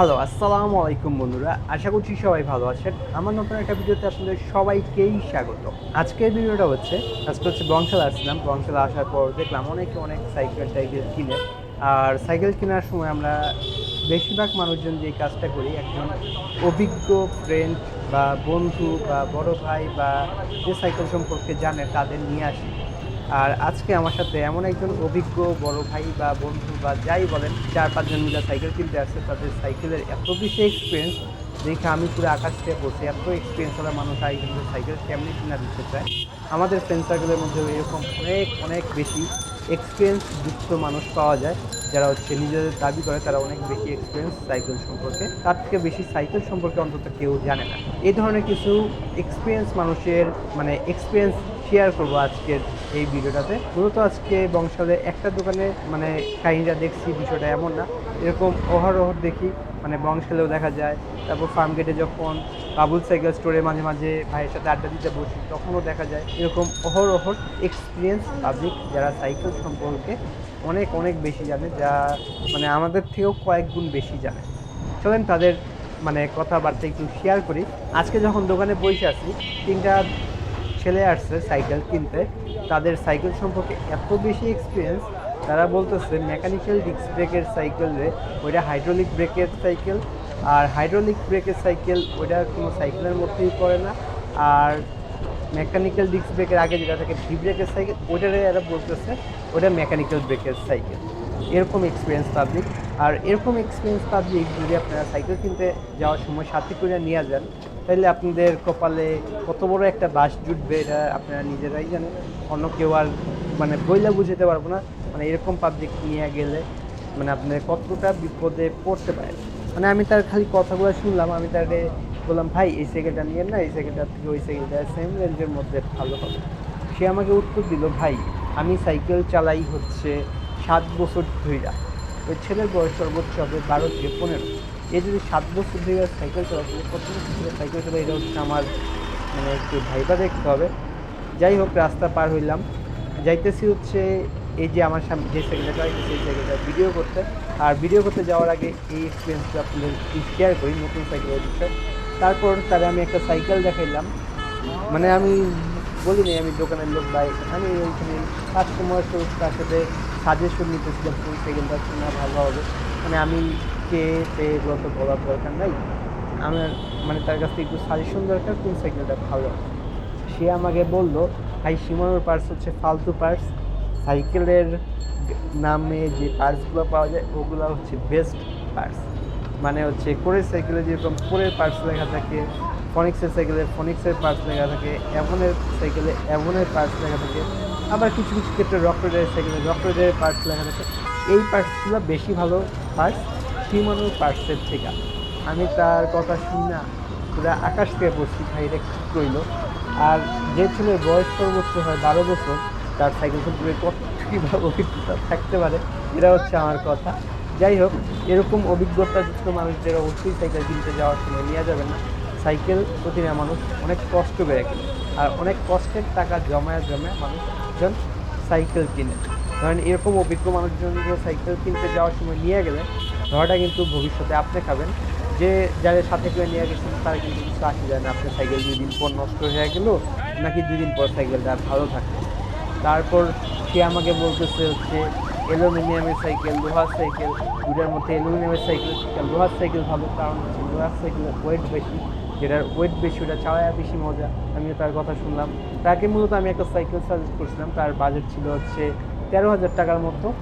Hello আসসালামু আলাইকুম বন্ধুরা। আশা করছি সবাই ভালো আছেন। আমার নতুন একটা ভিডিওতে আপনাদের সবাইকেই স্বাগত। আজকের ভিডিওটা হচ্ছে, আজকে হচ্ছে বংশাল আসছিলাম। বংশাল আসার পর দেখলাম অনেকে অনেক সাইকেল টাইকেল কিনে। আর সাইকেল কেনার সময় আমরা বেশিরভাগ মানুষজন যে কাজটা করি, একজন অভিজ্ঞ ফ্রেন্ড বা বন্ধু বা বড় ভাই বা যে সাইকেল সম্পর্কে জানে, তাদের নিয়ে আসি। আর আজকে আমার সাথে এমন একজন অভিজ্ঞ বড় ভাই বা বন্ধু বা যাই বলেন, চার পাঁচজন মিলে সাইকেল কিনতে আসছে, তাদের সাইকেলের এত বেশি এক্সপিরিয়েন্স দেখে আমি পুরো আকাশ থেকে পড়ছি এত এক্সপিরিয়েন্স ওরা মানুষ আই কিন্তু সাইকেল কেমনি কিনা দিতে চায়। আমাদের ফ্রেন্ড সার্কেলের মধ্যে এরকম অনেক অনেক বেশি এক্সপিরিয়েন্স যুক্ত মানুষ পাওয়া যায়, যারা হচ্ছে নিজেদের দাবি করে তারা অনেক বেশি এক্সপিরিয়েন্স সাইকেল সম্পর্কে। তার থেকে বেশি সাইকেল সম্পর্কে অন্তত কেউ জানে না। এই ধরনের কিছু এক্সপিরিয়েন্স মানুষের মানে এক্সপিরিয়েন্স শেয়ার করব আজকের এই ভিডিওটাতে। মূলত আজকে বংশালে একটা দোকানে মানে কাহিনীটা দেখছি, বিষয়টা এমন না। এরকম অহরহ দেখি মানে বংশালেও দেখা যায়। তারপর ফার্ম গেটে যখন বাবুল সাইকেল স্টোরে মাঝে মাঝে ভাইয়ের সাথে আড্ডা দিতে বসি, তখনও দেখা যায় এরকম অহরহ এক্সপিরিয়েন্স পাবলিক যারা সাইকেল সম্পর্কে অনেক অনেক বেশি জানে, যা মানে আমাদের থেকেও কয়েক গুণ বেশি জানে। চলেন তাদের মানে কথাবার্তা একটু শেয়ার করি। আজকে যখন দোকানে বসে আছি, তিনটা ছেলে আসছে সাইকেল কিনতে, তাদের সাইকেল সম্পর্কে এত বেশি এক্সপিরিয়েন্স তারা বলতেছে মেকানিক্যাল ডিস্ক ব্রেকের সাইকেল রে, ওইটা হাইড্রোলিক ব্রেকের সাইকেল, আর হাইড্রোলিক ব্রেকের সাইকেল, ওইটা কোনো সাইকেলের মধ্যেই পড়ে না। আর মেকানিক্যাল ডিস্ক ব্রেকের আগে যেটা থাকে ভি ব্রেকের সাইকেল, ওইটারে এরা বলতেছে ওটা মেকানিক্যাল ব্রেকের সাইকেল। এরকম এক্সপিরিয়েন্স পাবলিক আর এরকম এক্সপিরিয়েন্স পাবলিক যদি আপনারা সাইকেল কিনতে যাওয়ার সময় সাথে করে নিয়ে যান তাহলে আপনাদের কপালে কত বড় একটা বাস জুটবে এটা আপনারা নিজেরাই জানেন। অন্য কেউ আর মানে বইলা বুঝাতে পারব না। মানে এরকম পাবলিক নিয়ে গেলে মানে আপনার কতটা বিপদে পড়তে পারে মানে আমি তার খালি কথাগুলো শুনলাম, আমি তাকে বললাম, ভাই, এই সাইকেলটা নিয়ে না, এই সাইকেলটার থেকে ওই সাইকেলটা সেম রেঞ্জের মধ্যে ভালো হবে। সে আমাকে উত্তর দিল, ভাই, আমি সাইকেল চালাই হচ্ছে সাত বছর ধইরা। ওই ছেলের বয়স সর্বোচ্চ হবে বারো থেকে পনেরো। এ যদি সাত বছর ধরে সাইকেল চালাতে কত বছর ধরে সাইকেল চালায় এটা হচ্ছে আমার মানে একটু ভাইবা দেখতে হবে। যাই হোক, রাস্তা পার হইলাম। যাইতেছি হচ্ছে এই যে আমার সামনে যে সাইকেলটা চালাইতেছি, সেই সাইকেলটা ভিডিও করতে। আর ভিডিও করতে যাওয়ার আগে এই এক্সপিরিয়েন্সটা আপনাদের শেয়ার করি, নতুন সাইকেলের বিষয়ে। তারপর তারে আমি একটা সাইকেল দেখাইলাম। মানে আমি বলিনি আমি দোকানের লোক ভাই আমি ওইখানে কাস্টমার সাথে সাজেশন নিতেছিলাম কোন সাইকেলটা কেনা ভালো হবে। মানে আমি কে পে এগুলো তো বলার দরকার নাই। আমার মানে তার কাছ থেকে একটু সাজেশন দরকার কোন সাইকেলটা ভালো। সে আমাকে বলল, ভাই, সীমানোর পার্টস হচ্ছে ফালতু পার্টস সাইকেলের নামে যে পার্টসগুলো পাওয়া যায়, ওগুলো হচ্ছে বেস্ট পার্টস মানে হচ্ছে কোরের সাইকেলে যেরকম কোরের পার্টস লেখা থাকে ফনিক্সের সাইকেলে ফনিক্সের পার্টস লেখা থাকে অ্যাভনের সাইকেলে অ্যাভনের পার্টস লেখা থাকে আবার কিছু কিছু ক্ষেত্রে রকরের সাইকেলে রকরের পার্টস লেখা থাকে। এই পার্টসগুলো বেশি ভালো পার্টস সীমানোর পার্টসের থেকে। আমি তার কথা শুনি না। পুরো আকাশ থেকে পড়ছি ভাই, এটা কী কইলো? আর যে ছেলের বয়স সর্বোচ্চ হয় বারো বছর, তার সাইকেল সম্পর্কে কত কীভাবে অভিজ্ঞতা থাকতে পারে এটা হচ্ছে আমার কথা। যাই হোক, এরকম অভিজ্ঞতাযুক্ত মানুষদের অবশ্যই সাইকেল কিনতে যাওয়ার সময় নেওয়া যাবে না। সাইকেল প্রতিটা মানুষ অনেক কষ্ট বেড়ে কিনে। আর অনেক কষ্টের টাকা জমায় জমায় মানুষ একজন সাইকেল কিনে। কারণ এরকম অভিজ্ঞ মানুষজন সাইকেল কিনতে যাওয়ার সময় নিয়ে গেলে ধরাটা কিন্তু ভবিষ্যতে আপনি খাবেন। যে যাদের সাথে করে নিয়ে গেছেন, তারা কিন্তু কিছু আসে যায় না। আপনার সাইকেল দুই দিন পর নষ্ট হয়ে গেল, নাকি দুই দিন পর সাইকেলটা ভালো থাকে তারপর সে আমাকে বলতেছে হচ্ছে অ্যালুমিনিয়ামের সাইকেল, লোহার সাইকেল। দুটার মধ্যে অ্যালুমিনিয়ামের সাইকেল, লোহার সাইকেল ভালো, কারণ হচ্ছে লোহার সাইকেলের ওয়েট বেশি। যেটার ওয়েট বেশি, ওটা চালায় বেশি মজা। আমিও তার কথা শুনলাম। তাকে মূলত আমি একটা সাইকেল সাজেস্ট করছিলাম। তার বাজেট ছিল হচ্ছে তেরো হাজার টাকার মতো।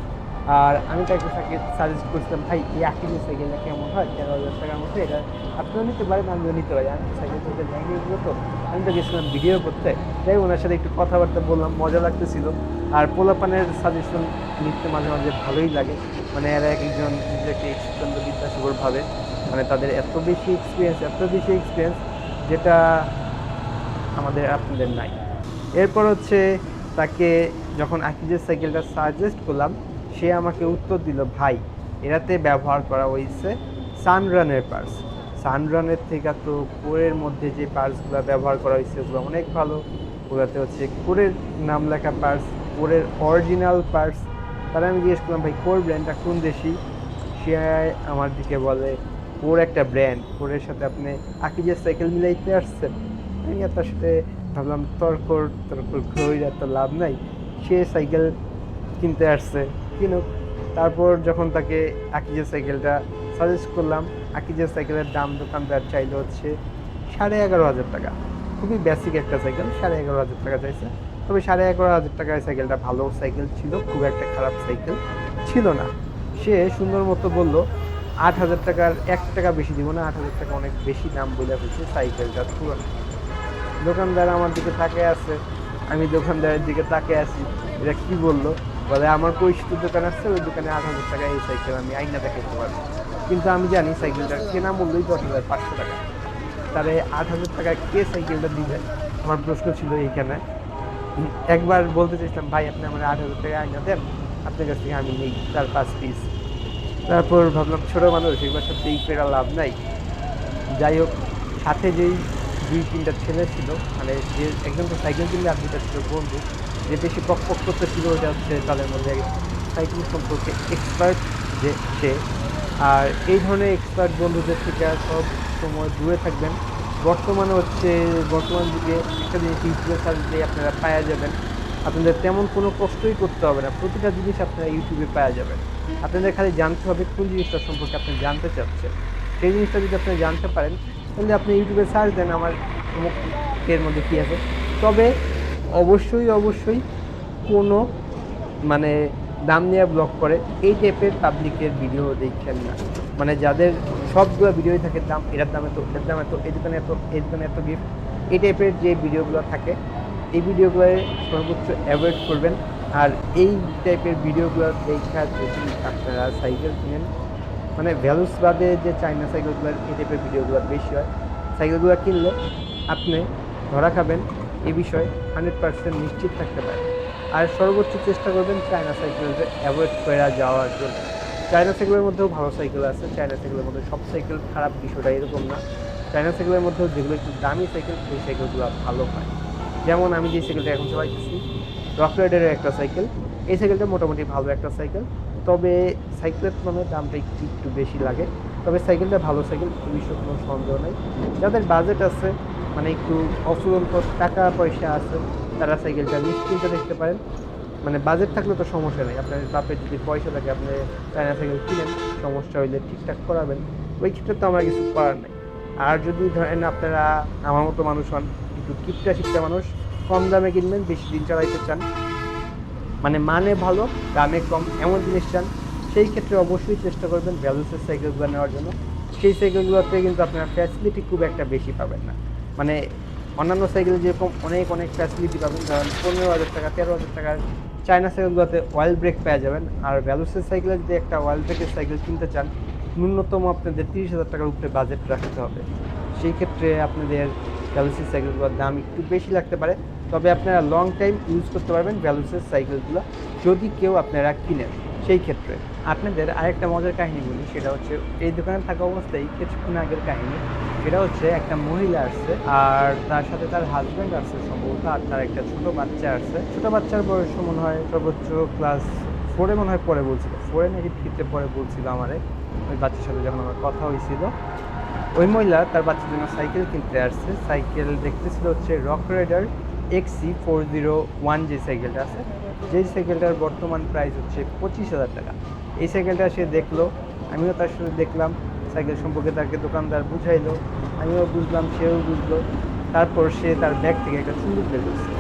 আর আমি তাকে তাকে সাজেস্ট করছিলাম, ভাই, এই আকিলের সাইকেলটা কেমন হয়? তেরো হাজার টাকার মতো, এটা আপনিও নিতে পারেন, আমিও নিতে পারি। আমি সাইকেল করতে যাইনি এগুলো তো। আমি তো গেছিলাম ভিডিও করতে। যাই ওনার সাথে একটু কথাবার্তা বললাম, মজা লাগতেছিল। আর পোলাপানের সাজেশন নিতে মাঝে মাঝে ভালোই লাগে। মানে এরা এক একজন নিজেকে ঈশ্বরচন্দ্র বিদ্যাসাগর ভাবে। মানে তাদের এত বেশি এক্সপিরিয়েন্স এত বেশি এক্সপিরিয়েন্স যেটা আমাদের আপনাদের নাই। এরপর হচ্ছে তাকে যখন আকিজের সাইকেলটা সাজেস্ট করলাম, সে আমাকে উত্তর দিল, ভাই, এরাতে ব্যবহার করা হয়েছে সানরানের পার্স সানরানের থেকে তো কোরের মধ্যে যে পার্সগুলো ব্যবহার করা হয়েছে ওগুলো অনেক ভালো। ওগুলোতে হচ্ছে কোরের নাম লেখা পার্স কোরের অরিজিনাল পার্স তারা আমি জিজ্ঞেস করলাম, ভাই কোর ব্র্যান্ডটা কোন দেশি? সে আমার দিকে বলে ওর একটা ব্র্যান্ড ওরের সাথে আপনি আকিজের সাইকেল মিলাইতে আসছেন। আমি আর তার সাথে ভাবলাম, তর্ক তর্ক কইরা তো লাভ নাই। সে সাইকেল কিনতে আসছে, কিনুক। তারপর যখন তাকে আকিজের সাইকেলটা সাজেস্ট করলাম, আকিজের সাইকেলের দাম দোকানদার চাইলো হচ্ছে সাড়ে এগারো হাজার টাকা। খুবই বেসিক একটা সাইকেল সাড়ে এগারো হাজার টাকা চাইছে। তবে সাড়ে এগারো হাজার টাকায় সাইকেলটা ভালো সাইকেল ছিল, খুব একটা খারাপ সাইকেল ছিল না। সে সুন্দর মতো বলল আট হাজার টাকার এক টাকা বেশি দিব না, আট হাজার টাকা অনেক বেশি দাম বলে ফেলছে সাইকেলটার তুলনায় দোকানদার আমার দিকে তাকিয়ে আছে, আমি দোকানদারের দিকে তাকিয়ে আছি। এটা কি বলল? বলে, আমার পরিচিত দোকান আছে, ওই দোকানে আট হাজার টাকা এই সাইকেল আমি আইনা দেখাইতে পারব। কিন্তু আমি জানি সাইকেলটার কেনা মূল্যই দশ হাজার পাঁচশো টাকা। তারে আট হাজার টাকায় কে সাইকেলটা দিবে? আমার প্রশ্ন ছিল এইখানে। একবার বলতে চাইছিলাম ভাই, আপনি আমার আট হাজার টাকা আইনা দেন, আপনার কাছ থেকে আমি নেই চার পাঁচ পিস তারপর ভাবলাম ছোটো মানুষ এবার সাথে এই পেরা লাভ নাই। যাই হোক, সাথে যেই দুই তিনটা ছেলে ছিল মানে যে একজন তো সাইকেল কিনলে আর দুইটা ছিল বন্ধু, যে বেশি পক পক করতে ছিল ওটা হচ্ছে তাদের মধ্যে সাইকেল সম্পর্কে এক্সপার্ট যে সে। আর এই ধরনের এক্সপার্ট বন্ধুদের থেকে সব সময় দূরে থাকবেন। বর্তমানে হচ্ছে, বর্তমান যুগে একটা জিনিস সার্চ দিয়ে আপনারা পাওয়া যাবেন। আপনাদের তেমন কোনো কষ্টই করতে হবে না, প্রতিটা জিনিস আপনারা ইউটিউবে পাওয়া যাবেন। আপনাদের খালি জানতে হবে কোন জিনিসটা সম্পর্কে আপনি জানতে চাচ্ছেন। সেই জিনিসটা যদি আপনি জানতে পারেন, তাহলে আপনি ইউটিউবে সার্চ দেন আমার এর মধ্যে কী আছে। তবে অবশ্যই অবশ্যই কোনো মানে দাম নিয়ে ব্লগ করে এই টাইপের পাবলিকের ভিডিও দেখছেন না। মানে যাদের সবগুলো ভিডিওই থাকে, দাম এটার দাম এত, এটার দাম এত, এই দোকানে এত, এই দোকানে এত গিফট এই টাইপের যে ভিডিওগুলো থাকে, এই ভিডিওগুলো সর্বোচ্চ অ্যাভয়েড করবেন। আর এই টাইপের ভিডিওগুলো দেখা যদি আপনারা সাইকেল কিনেন মানে ভ্যালুস বাদে যে চাইনা সাইকেলগুলোর এই টাইপের ভিডিওগুলো বেশি হয়, সাইকেলগুলো কিনলে আপনি ধরা খাবেন এই বিষয়ে হান্ড্রেড পার্সেন্ট নিশ্চিত থাকতে পারেন। আর সর্বোচ্চ চেষ্টা করবেন চায়না সাইকেলকে অ্যাভয়েড করে যাওয়ার জন্য। চায়না সাইকেলের মধ্যেও ভালো সাইকেল আছে চায়না সাইকেলের মধ্যে সব সাইকেল খারাপ বিষয়টা এরকম না। চায়না সাইকেলের মধ্যেও যেগুলো একটু দামি সাইকেল সেই সাইকেলগুলো ভালো হয়। যেমন আমি যে সাইকেলটা এখন চালাইতেছি রক রাইডারের একটা সাইকেল এই সাইকেলটা মোটামুটি ভালো একটা সাইকেল তবে সাইকেলের তুলনায় দামটা একটু একটু বেশি লাগে। তবে সাইকেলটা ভালো সাইকেল বিষয়ে কোনো সন্দেহ নেই। যাদের বাজেট আছে মানে একটু অফুরন্ত টাকা পয়সা আছে, তারা সাইকেলটা নিশ্চিন্তে দেখতে পারেন। মানে বাজেট থাকলে তো সমস্যা নেই। আপনার বাপের যদি পয়সা থাকে, আপনি চায়না সাইকেল কিনেন, সমস্যা হইলে ঠিকঠাক করাবেন। ওই ক্ষেত্রে তো আমার কিছু করার নেই। আর যদি ধরেন আপনারা, আমার মতো মানুষ হন, একটু কিপটা শিপটা মানুষ কম দামে কিনবেন, বেশি দিন চালাইতে চান। মানে মানে ভালো, দামে কম, এমন জিনিস চান, সেই ক্ষেত্রে অবশ্যই চেষ্টা করবেন ভ্যালুসের সাইকেলগুলো নেওয়ার জন্য। সেই সাইকেলগুলোতে কিন্তু আপনারা ফ্যাসিলিটি খুব একটা বেশি পাবেন না। মানে অন্যান্য সাইকেলে যেরকম অনেক অনেক ফ্যাসিলিটি পাবেন, ধরেন পনেরো হাজার টাকা, তেরো হাজার টাকার চায়না সাইকেলগুলোতে অয়েল ব্রেক পেয়ে যাবেন। আর ভ্যালুসের সাইকেলে যদি একটা অয়েল ব্রেকের সাইকেল কিনতে চান, ন্যূনতম আপনাদের তিরিশ হাজার টাকার উপরে বাজেট রাখতে হবে। সেই ক্ষেত্রে আপনাদের ভ্যালুসের সাইকেলগুলোর দাম একটু বেশি লাগতে পারে। তবে আপনারা লং টাইম ইউজ করতে পারবেন ভ্যালুসের সাইকেলগুলো যদি কেউ আপনারা কিনেন। সেই ক্ষেত্রে আপনাদের আরেকটা মজার কাহিনী বলি, সেটা হচ্ছে এই দোকানে থাকা অবস্থায় কিছুক্ষণ আগের কাহিনী। সেটা হচ্ছে একটা মহিলা আসছে আর তার সাথে তার হাজব্যান্ড আসছে সম্ভবত, আর তার একটা ছোট বাচ্চা আসছে। ছোট বাচ্চার বয়স মনে হয় সর্বোচ্চ ক্লাস ফোরে মনে হয় পরে বলছিল। ফোরে নাকি ফিফতে পরে বলছিল আমারে, ওই বাচ্চার সাথে যখন আমার কথা হয়েছিল। ওই মহিলা তার বাচ্চার জন্য সাইকেল কিনতে আসছে। সাইকেল দেখতেছিল হচ্ছে rock rider XC four zero one যে সাইকেলটা আছে যেই সাইকেলটার বর্তমান প্রাইস হচ্ছে পঁচিশ হাজার টাকা। এই সাইকেলটা সে দেখল, আমিও তার সাথে দেখলাম সাইকেল সম্পর্কে তাকে দোকানদার বুঝাইলো, আমিও বুঝলাম, সেও বুঝলো। তারপর সে তার ব্যাগ থেকে একটা চুম্বুক বের করছে।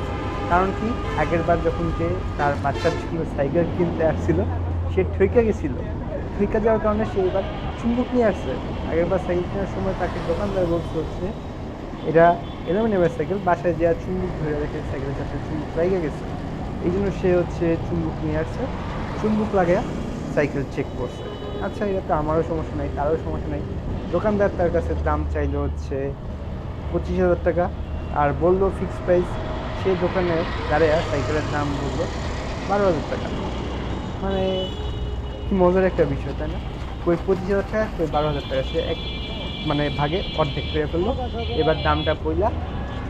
কারণ কি? আগের বার যখন সে তার বাচ্চার জন্য সাইকেল কিনতে আসছিল, সে ঠইকে গেছিল। ঠইকা যাওয়ার কারণে সে এবার চুম্বুক নিয়ে আসছে। আগের বার সাইকেল কেনার সময় তাকে দোকানদার বলতে হচ্ছে এটা এলোমিনিয়ামের সাইকেল বাসায় যে চুম্বুক ধরে রেখে সাইকেলের সাথে চুম্বুক লাগিয়ে গেছে, এই জন্য সে হচ্ছে চুম্বুক নিয়ে আসছে। চুম্বুক লাগিয়ে সাইকেল চেক করছে। আচ্ছা এটা তো আমারও সমস্যা নাই, তারও সমস্যা নাই। দোকানদার তার কাছে দাম চাইলো হচ্ছে পঁচিশ হাজার টাকা, আর বলল ফিক্সড প্রাইস সেই দোকানে দাঁড়িয়ে সাইকেলের দাম বলল বারো হাজার টাকা। মানে কি মজার একটা বিষয়, তাই না? ওই পঁচিশ হাজার টাকা ওই বারো হাজার টাকা, সে এক মানে ভাগে অর্ধেক করে ফেলল। এবার দামটা পইলা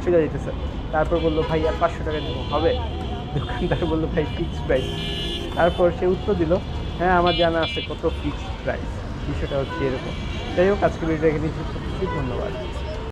চলে যেতেছে তারপর বলল, ভাই, আর পাঁচশো টাকা দেবো, হবে? দোকানদার বলল, ভাই ফিক্সড প্রাইস তারপর সে উত্তর দিল হ্যাঁ আমার জানা আছে কত ফিক্সড প্রাইস বিষয়টা হচ্ছে এরকম। যাই হোক আজকে ভিডিও এখানে ধন্যবাদ।